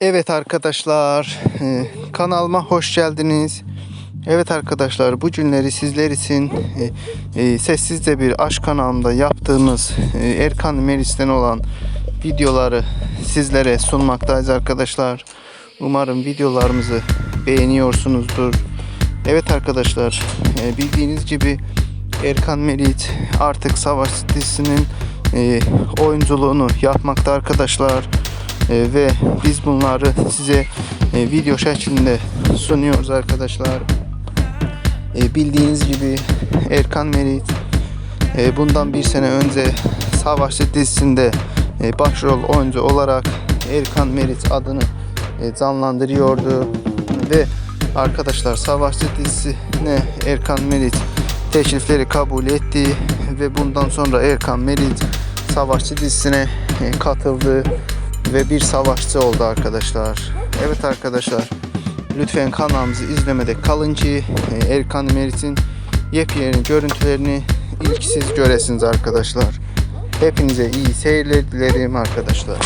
Evet arkadaşlar e, kanalıma hoş geldiniz. Evet arkadaşlar bu günleri sizler için e, e, sessizce bir aşk kanalımda yaptığımız e, Erkan Melis'ten olan videoları sizlere sunmaktayız arkadaşlar. Umarım videolarımızı beğeniyorsunuzdur. Evet arkadaşlar bildiğiniz gibi Erkan Merit artık Savaş dizisinin oyunculuğunu yapmakta arkadaşlar. E, ve biz bunları size e, video şeklinde sunuyoruz arkadaşlar. E, bildiğiniz gibi Erkan Merit bundan bir sene önce Savaşçı dizisinde e, başrol oyuncu olarak Erkan Merit adını e, canlandırıyordu. Ve arkadaşlar Savaşçı dizisine Erkan Merit teklifleri kabul etti. Ve bundan sonra Erkan Merit Savaşçı dizisine katıldı ve bir savaşçı oldu arkadaşlar. Evet arkadaşlar lütfen kanalımızı izlemede kalın ki e, Erkan Merit'in yepyeni görüntülerini ilk siz göresiniz arkadaşlar. Hepinize iyi seyirler dilerim arkadaşlar.